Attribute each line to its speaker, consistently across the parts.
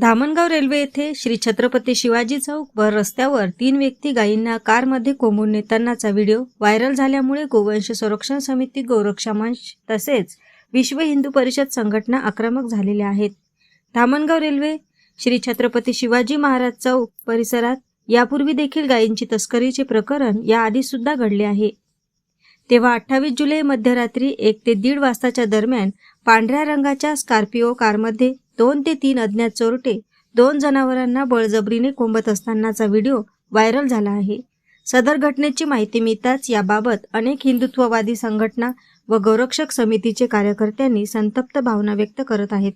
Speaker 1: Dhamangaon railway येथे श्री छत्रपती शिवाजी चौक व रस्त्यावर तीन व्यक्ती गायींना कारमध्ये कोंबून नेतानाचा व्हिडिओ व्हायरल झाल्यामुळे गोवंश संरक्षण समिती गोरक्षा मंच तसेच विश्व हिंदू परिषद संघटना आक्रमक झालेल्या आहेत. धामणगाव रेल्वे श्री छत्रपती शिवाजी महाराज चौक परिसरात यापूर्वी देखील गायींची तस्करीचे प्रकरण याआधी सुद्धा घडले आहे. तेव्हा अठ्ठावीस जुलै मध्यरात्री एक ते दीड वाजताच्या दरम्यान पांढऱ्या रंगाच्या स्कॉर्पिओ कारमध्ये दोन ते तीन अज्ञात चोरटे दोन जनावरांना बळजबरीने कोंबत असतानाचा व्हिडिओ व्हायरल झाला आहे. सदर घटनेची माहिती मिळताच याबाबत अनेक हिंदुत्ववादी संघटना व गौरक्षक समितीचे कार्यकर्त्यांनी संतप्त भावना व्यक्त करत आहेत.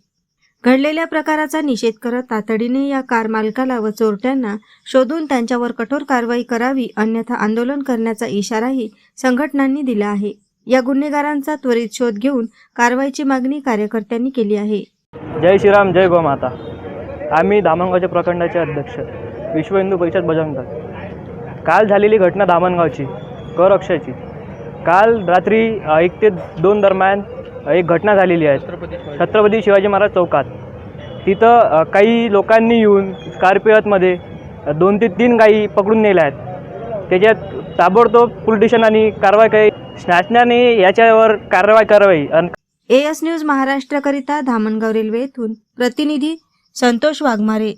Speaker 1: घडलेल्या प्रकाराचा निषेध करत तातडीने या कार मालकाला व चोरट्यांना शोधून त्यांच्यावर कठोर कारवाई करावी अन्यथा आंदोलन करण्याचा इशाराही संघटनांनी दिला आहे. या गुन्हेगारांचा त्वरित शोध घेऊन कारवाईची मागणी कार्यकर्त्यांनी केली आहे.
Speaker 2: जय श्रीराम जय गोमाता आम्ही धामणगावच्या प्रखंडाचे अध्यक्ष विश्व हिंदू परिषद बजावतात काल झालेली घटना धामणगावची करक्षाची काल रात्री एक ते दोन दरम्यान एक घटना झालेली आहे. छत्रपती शिवाजी महाराज चौकात. तिथं काही लोकांनी येऊन स्कॉर्पिओतमध्ये दोन ते तीन गायी पकडून नेल्या आहेत. त्याच्यात ताबडतोब पोलीस आणि कारवाई काही शासनाने याच्यावर कारवाई करावी आणि
Speaker 1: एएस न्यूज महाराष्ट्राकरिता धामणगाव रेल्वे प्रतिनिधी संतोष वाघमारे